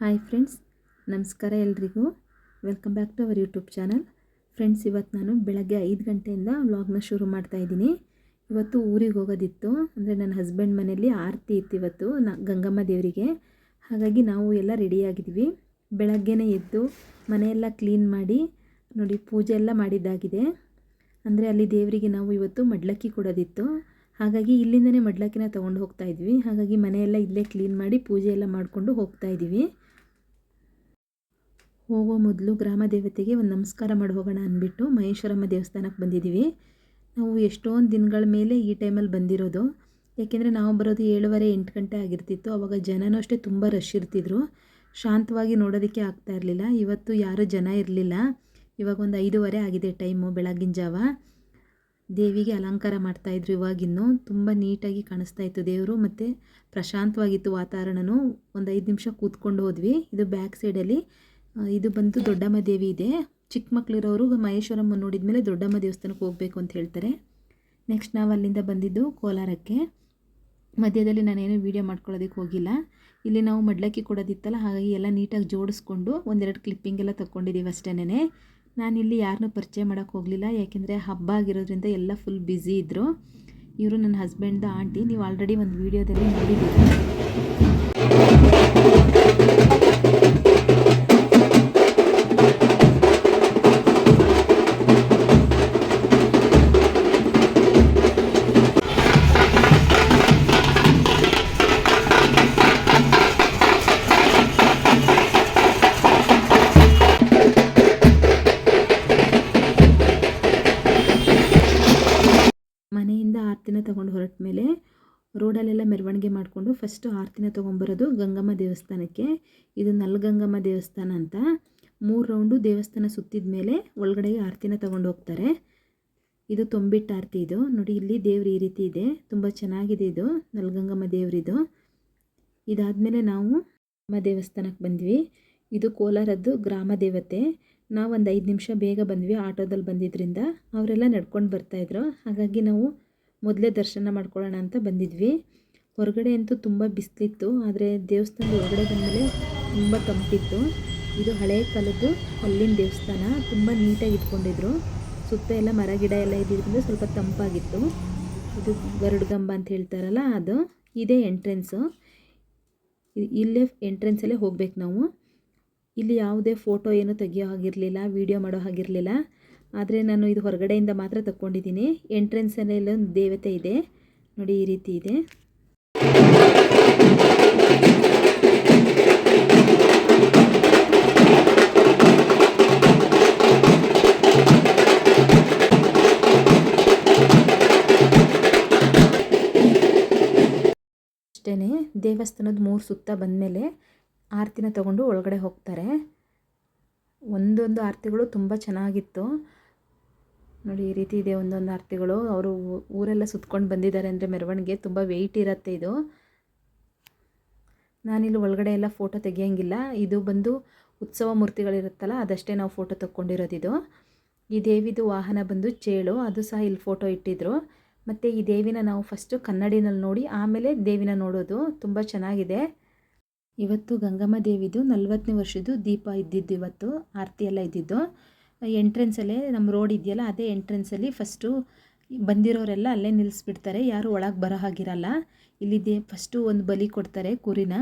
Hi friends, ನಮಸ್ಕಾರ ಎಲ್ರಿಗೂ. Welcome back to our YouTube channel friends ಇವತ್ತು ನಾನು ಬೆಳಗ್ಗೆ ಐದು ಗಂಟೆಯಿಂದ ವ್ಲಾಗ್ನ ಶುರು ಮಾಡ್ತಾ ಇದ್ದೀನಿ. ಇವತ್ತು ಊರಿಗೆ ಹೋಗೋದಿತ್ತು. ಅಂದರೆ ನನ್ನ ಹಸ್ಬೆಂಡ್ ಮನೆಯಲ್ಲಿ ಆರತಿ ಇತ್ತು ಇವತ್ತು, ನ ಗಂಗಮ್ಮ ದೇವರಿಗೆ. ಹಾಗಾಗಿ ನಾವು ಎಲ್ಲ ರೆಡಿಯಾಗಿದ್ವಿ ಬೆಳಗ್ಗೆನೇ ಎದ್ದು ಮನೆಯೆಲ್ಲ ಕ್ಲೀನ್ ಮಾಡಿ, ನೋಡಿ, ಪೂಜೆ ಎಲ್ಲ ಮಾಡಿದ್ದಾಗಿದೆ. ಅಂದರೆ ಅಲ್ಲಿ ದೇವರಿಗೆ ನಾವು ಇವತ್ತು ಮಡ್ಲಕ್ಕಿ ಕೊಡೋದಿತ್ತು. ಹಾಗಾಗಿ ಇಲ್ಲಿಂದನೇ ಮಡ್ಲಕ್ಕಿನ ತೊಗೊಂಡು ಹೋಗ್ತಾ ಇದ್ವಿ. ಹಾಗಾಗಿ ಮನೆಯೆಲ್ಲ ಇಲ್ಲೇ ಕ್ಲೀನ್ ಮಾಡಿ ಪೂಜೆ ಎಲ್ಲ ಮಾಡಿಕೊಂಡು ಹೋಗ್ತಾ ಇದ್ದೀವಿ. ಹೋಗೋ ಮೊದಲು ಗ್ರಾಮ ದೇವತೆಗೆ ಒಂದು ನಮಸ್ಕಾರ ಮಾಡಿ ಹೋಗೋಣ ಅಂದ್ಬಿಟ್ಟು ಮಹೇಶ್ವರಮ್ಮ ದೇವಸ್ಥಾನಕ್ಕೆ ಬಂದಿದ್ದೀವಿ ನಾವು ಎಷ್ಟೊಂದು ದಿನಗಳ ಮೇಲೆ ಈ ಟೈಮಲ್ಲಿ ಬಂದಿರೋದು. ಏಕೆಂದರೆ ನಾವು ಬರೋದು ಏಳುವರೆ ಎಂಟು ಗಂಟೆ ಆಗಿರ್ತಿತ್ತು. ಆವಾಗ ಜನನೂ ಅಷ್ಟೇ ತುಂಬ ರಶ್ ಇರ್ತಿದ್ರು. ಶಾಂತವಾಗಿ ನೋಡೋದಕ್ಕೆ ಆಗ್ತಾ ಇರಲಿಲ್ಲ. ಇವತ್ತು ಯಾರೂ ಜನ ಇರಲಿಲ್ಲ. ಇವಾಗ ಒಂದು ಐದೂವರೆ ಆಗಿದೆ ಟೈಮು ಬೆಳಗಿನ ಜಾವ. ದೇವಿಗೆ ಅಲಂಕಾರ ಮಾಡ್ತಾಯಿದ್ರು ಇವಾಗಿನ್ನೂ ತುಂಬ ನೀಟಾಗಿ ಕಾಣಿಸ್ತಾ ಇತ್ತು ದೇವರು ಮತ್ತು ಪ್ರಶಾಂತವಾಗಿತ್ತು ವಾತಾವರಣನೂ. ಒಂದು ಐದು ನಿಮಿಷ ಕೂತ್ಕೊಂಡು ಹೋದ್ವಿ. ಇದು ಬ್ಯಾಕ್ ಸೈಡಲ್ಲಿ ಇದು ಬಂದು ದೊಡ್ಡಮ್ಮ ದೇವಿ ಇದೆ. ಚಿಕ್ಕ ಮಕ್ಕಳಿರೋರು ಮಹೇಶ್ವರಮ್ಮ ನೋಡಿದ ಮೇಲೆ ದೊಡ್ಡಮ್ಮ ದೇವಸ್ಥಾನಕ್ಕೆ ಹೋಗಬೇಕು ಅಂತ ಹೇಳ್ತಾರೆ. ನೆಕ್ಸ್ಟ್ ನಾವು ಅಲ್ಲಿಂದ ಬಂದಿದ್ದು ಕೋಲಾರಕ್ಕೆ. ಮಧ್ಯದಲ್ಲಿ ನಾನೇನು ವೀಡಿಯೋ ಮಾಡ್ಕೊಳ್ಳೋದಕ್ಕೆ ಹೋಗಿಲ್ಲ. ಇಲ್ಲಿ ನಾವು ಮಡ್ಲಕ್ಕಿ ಕೊಡೋದಿತ್ತಲ್ಲ, ಹಾಗಾಗಿ ಎಲ್ಲ ನೀಟಾಗಿ ಜೋಡಿಸ್ಕೊಂಡು ಒಂದೆರಡು ಕ್ಲಿಪ್ಪಿಂಗ್ ಎಲ್ಲ ತೊಗೊಂಡಿದ್ದೀವಿ ಅಷ್ಟೇನೆ ನಾನಿಲ್ಲಿ ಯಾರನ್ನೂ ಪರಿಚಯ ಮಾಡೋಕ್ಕೆ ಹೋಗಲಿಲ್ಲ, ಯಾಕೆಂದರೆ ಹಬ್ಬ ಆಗಿರೋದ್ರಿಂದ ಎಲ್ಲ ಫುಲ್ ಬ್ಯುಸಿ ಇದ್ದರು ಇವರು ನನ್ನ ಹಸ್ಬೆಂಡ್ದು ಆಂಟಿ, ನೀವು ಆಲ್ರೆಡಿ ಒಂದು ವೀಡಿಯೋದಲ್ಲಿ ನೋಡಿದ್ದೀರಿ? ತೊಗೊಂಡು ಹೊರಟ ಮೇಲೆ ರೋಡಲ್ಲೆಲ್ಲ ಮೆರವಣಿಗೆ ಮಾಡಿಕೊಂಡು ಫಸ್ಟು ಆರತಿನ ತೊಗೊಂಬರೋದು ಗಂಗಮ್ಮ ದೇವಸ್ಥಾನಕ್ಕೆ. ಇದು ನಲ್ಗಂಗಮ್ಮ ದೇವಸ್ಥಾನ ಅಂತ. ಮೂರು ರೌಂಡು ದೇವಸ್ಥಾನ ಸುತ್ತಿದ ಮೇಲೆ ಒಳಗಡೆಗೆ ಆರತಿನ ತೊಗೊಂಡು ಹೋಗ್ತಾರೆ. ಇದು ತೊಂಬಿಟ್ಟು ಆರತಿ ಇದು. ನೋಡಿ, ಇಲ್ಲಿ ದೇವ್ರು ಈ ರೀತಿ ಇದೆ. ತುಂಬ ಚೆನ್ನಾಗಿದೆ ಇದು. ನಲ್ಗಂಗಮ್ಮ ದೇವರಿದು. ಇದಾದಮೇಲೆ ನಾವು ಅಮ್ಮ ದೇವಸ್ಥಾನಕ್ಕೆ ಬಂದ್ವಿ. ಇದು ಕೋಲಾರದ್ದು ಗ್ರಾಮ ದೇವತೆ. ನಾವು ಒಂದು ಐದು ನಿಮಿಷ ಬೇಗ ಬಂದ್ವಿ ಆಟೋದಲ್ಲಿ ಬಂದಿದ್ದರಿಂದ ಅವರೆಲ್ಲ ನಡ್ಕೊಂಡು ಬರ್ತಾಯಿದ್ರು ಹಾಗಾಗಿ ನಾವು ಮೊದಲೇ ದರ್ಶನ ಮಾಡ್ಕೊಳ್ಳೋಣ ಅಂತ ಬಂದಿದ್ವಿ. ಹೊರಗಡೆ ಅಂತೂ ತುಂಬ ಬಿಸಿಲಿತ್ತು, ಆದರೆ ದೇವಸ್ಥಾನದ ಹೊರಗಡೆ ಬಂದಮೇಲೆ ತುಂಬ ತಂಪಿತ್ತು. ಇದು ಹಳೆಯ ಕಾಲದ್ದು ಅಲ್ಲಿನ ದೇವಸ್ಥಾನ, ತುಂಬ ನೀಟಾಗಿ ಇಟ್ಕೊಂಡಿದ್ರು. ಸುತ್ತ ಎಲ್ಲ ಮರ, ಗಿಡ ಎಲ್ಲ ಇದ್ದಿದ್ದರಿಂದ ಸ್ವಲ್ಪ ತಂಪಾಗಿತ್ತು. ಇದು ಗರುಡ್ಗಂಬ ಅಂತ ಹೇಳ್ತಾರಲ್ಲ ಅದು, ಇದೇ ಎಂಟ್ರೆನ್ಸು ಇಲ್ಲೇ ಎಂಟ್ರೆನ್ಸಲ್ಲೇ ಹೋಗ್ಬೇಕು ನಾವು. ಇಲ್ಲಿ ಯಾವುದೇ ಫೋಟೋ ಏನು ತೆಗಿಯೋ ಹಾಗಿರಲಿಲ್ಲ ವೀಡಿಯೋ ಮಾಡೋ ಹಾಗಿರಲಿಲ್ಲ. ಆದರೆ ನಾನು ಇದು ಹೊರಗಡೆಯಿಂದ ಮಾತ್ರ ತಗೊಂಡಿದ್ದೀನಿ ಎಂಟ್ರೆನ್ಸಲ್ಲಿ ಒಂದು ದೇವತೆ ಇದೆ. ನೋಡಿ ಈ ರೀತಿ ಇದೆ. ಅಷ್ಟೇ ದೇವಸ್ಥಾನದ ಮೂರು ಸುತ್ತ ಬಂದಮೇಲೆ ಆರತಿನ ತಗೊಂಡು ಒಳಗಡೆ ಹೋಗ್ತಾರೆ. ಒಂದೊಂದು ಆರತಿಗಳು ತುಂಬ ಚೆನ್ನಾಗಿತ್ತು. ನೋಡಿ, ಈ ರೀತಿ ಇದೆ ಒಂದೊಂದು ಆರತಿಗಳು. ಅವರು ಊರೆಲ್ಲ ಸುತ್ಕೊಂಡು ಬಂದಿದ್ದಾರೆ ಅಂದರೆ ಮೆರವಣಿಗೆ ತುಂಬ ವೆಯ್ಟ್ ಇರುತ್ತೆ ಇದು. ನಾನಿಲ್ಲಿ ಒಳಗಡೆ ಎಲ್ಲ ಫೋಟೋ ತೆಗಿಯೋಂಗಿಲ್ಲ. ಇದು ಬಂದು ಉತ್ಸವ ಮೂರ್ತಿಗಳಿರುತ್ತಲ್ಲ, ಅದಷ್ಟೇ ನಾವು ಫೋಟೋ ತಕ್ಕೊಂಡಿರೋದಿದು. ಈ ದೇವಿದು ವಾಹನ ಬಂದು ಚೇಳು, ಅದು ಸಹ ಇಲ್ಲಿ ಫೋಟೋ ಇಟ್ಟಿದ್ರು. ಮತ್ತು ಈ ದೇವಿನ ನಾವು ಫಸ್ಟು ಕನ್ನಡಿನಲ್ಲಿ ನೋಡಿ, ಆಮೇಲೆ ದೇವಿನ ನೋಡೋದು. ತುಂಬ ಚೆನ್ನಾಗಿದೆ. ಇವತ್ತು ಗಂಗಮ್ಮ ದೇವಿದು ನಲ್ವತ್ತನೇ ವರ್ಷದ್ದು ದೀಪ ಇದ್ದಿದ್ದು ಇವತ್ತು, ಆರತಿ ಎಲ್ಲ ಇದ್ದಿದ್ದು. ಎಂಟ್ರೆನ್ಸಲ್ಲೇ ನಮ್ಮ ರೋಡ್ ಇದೆಯಲ್ಲ, ಅದೇ ಎಂಟ್ರೆನ್ಸಲ್ಲಿ ಫಸ್ಟು ಬಂದಿರೋರೆಲ್ಲ ಅಲ್ಲೇ ನಿಲ್ಲಿಸ್ಬಿಡ್ತಾರೆ ಯಾರು ಒಳಗೆ ಬರೋ ಹಾಗಿರಲ್ಲ. ಇಲ್ಲಿ ದೇ ಫಸ್ಟು ಒಂದು ಬಲಿ ಕೊಡ್ತಾರೆ ಕುರಿನ,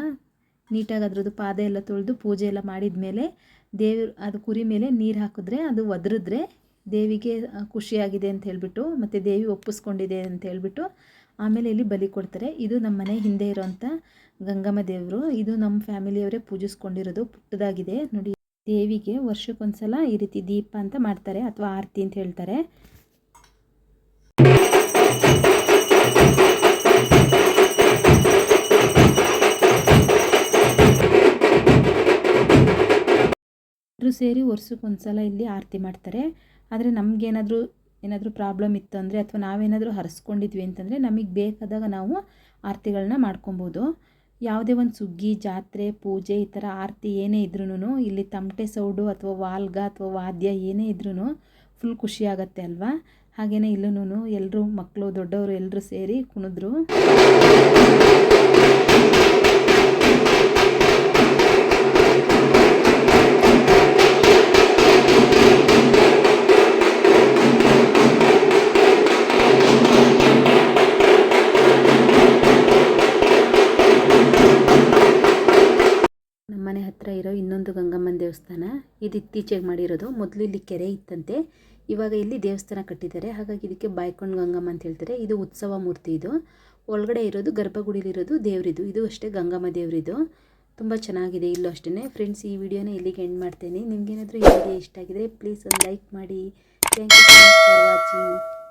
ನೀಟಾಗಿ ಅದರದ್ದು ಪಾದ ಎಲ್ಲ ತೊಳೆದು ಪೂಜೆ ಎಲ್ಲ ಮಾಡಿದ ಮೇಲೆ ದೇವ್ರ, ಅದು ಕುರಿ ಮೇಲೆ ನೀರು ಹಾಕಿದ್ರೆ ಅದು ಒದರಿದ್ರೆ ದೇವಿಗೆ ಖುಷಿಯಾಗಿದೆ ಅಂತ ಹೇಳಿಬಿಟ್ಟು, ಮತ್ತು ದೇವಿ ಒಪ್ಪಿಸ್ಕೊಂಡಿದೆ ಅಂತ ಹೇಳಿಬಿಟ್ಟು ಆಮೇಲೆ ಇಲ್ಲಿ ಬಲಿ ಕೊಡ್ತಾರೆ. ಇದು ನಮ್ಮ ಮನೆ ಹಿಂದೆ ಇರೋವಂಥ ಗಂಗಮ್ಮ ದೇವರು. ಇದು ನಮ್ಮ ಫ್ಯಾಮಿಲಿಯವರೇ ಪೂಜಿಸ್ಕೊಂಡಿರೋದು, ಪುಟ್ಟದಾಗಿದೆ. ನೋಡಿ ದೇವಿಗೆ ವರ್ಷಕ್ಕೊಂದ್ಸಲ ಈ ರೀತಿ ದೀಪ ಅಂತ ಮಾಡ್ತಾರೆ ಅಥವಾ ಆರತಿ ಅಂತ ಹೇಳ್ತಾರೆ. ಎಲ್ಲರೂ ಸೇರಿ ವರ್ಷಕ್ಕೊಂದ್ಸಲ ಇಲ್ಲಿ ಆರತಿ ಮಾಡ್ತಾರೆ. ಆದರೆ ನಮಗೇನಾದರೂ ಏನಾದರೂ ಪ್ರಾಬ್ಲಮ್ ಇತ್ತು ಅಂದರೆ ಅಥವಾ ನಾವೇನಾದರೂ ಹರಿಸ್ಕೊಂಡಿದ್ವಿ ಅಂತಂದರೆ ನಮಗೆ ಬೇಕಾದಾಗ ನಾವು ಆರತಿಗಳನ್ನ ಮಾಡ್ಕೊಬೋದು. ಯಾವುದೇ ಒಂದು ಸುಗ್ಗಿ, ಜಾತ್ರೆ, ಪೂಜೆ ಈ ಥರ ಆರತಿ ಏನೇ ಇದ್ರೂ ಇಲ್ಲಿ ತಮಟೆ ಸೌಡು ಅಥವಾ ವಾಲ್ಗ ಅಥವಾ ವಾದ್ಯ ಏನೇ ಇದ್ರೂ ಫುಲ್ ಖುಷಿ ಆಗುತ್ತೆ ಅಲ್ವಾ? ಹಾಗೆಯೇ ಇಲ್ಲೂ ಎಲ್ಲರೂ ಮಕ್ಕಳು, ದೊಡ್ಡವರು ಎಲ್ಲರೂ ಸೇರಿ ಕುಣಿದ್ರು. ಇದು ಇತ್ತೀಚೆಗೆ ಮಾಡಿರೋದು. ಮೊದಲು ಇಲ್ಲಿ ಕೆರೆ ಇತ್ತಂತೆ. ಇವಾಗ ಇಲ್ಲಿ ದೇವಸ್ಥಾನ ಕಟ್ಟಿದ್ದಾರೆ. ಹಾಗಾಗಿ ಇದಕ್ಕೆ ಬಾಯ್ಕೊಂಡು ಗಂಗಮ್ಮ ಅಂತ ಹೇಳ್ತಾರೆ. ಇದು ಉತ್ಸವ ಮೂರ್ತಿ ಇದು. ಒಳಗಡೆ ಇರೋದು ಗರ್ಭಗುಡಿಲಿರೋದು ದೇವರಿದು. ಇದು ಅಷ್ಟೇ ಗಂಗಮ್ಮ ದೇವರಿದು. ತುಂಬ ಚೆನ್ನಾಗಿದೆ ಇಲ್ಲೂ ಅಷ್ಟೇ ಫ್ರೆಂಡ್ಸ್ ಈ ವಿಡಿಯೋನ ಇಲ್ಲಿಗೆ ಎಂಡ್ ಮಾಡ್ತೇನೆ. ನಿಮಗೇನಾದರೂ ಈ ವಿಡಿಯೋ ಇಷ್ಟ ಆಗಿದ್ರೆ ಪ್ಲೀಸ್ ಒಂದು ಲೈಕ್ ಮಾಡಿ. Thank you so much for watching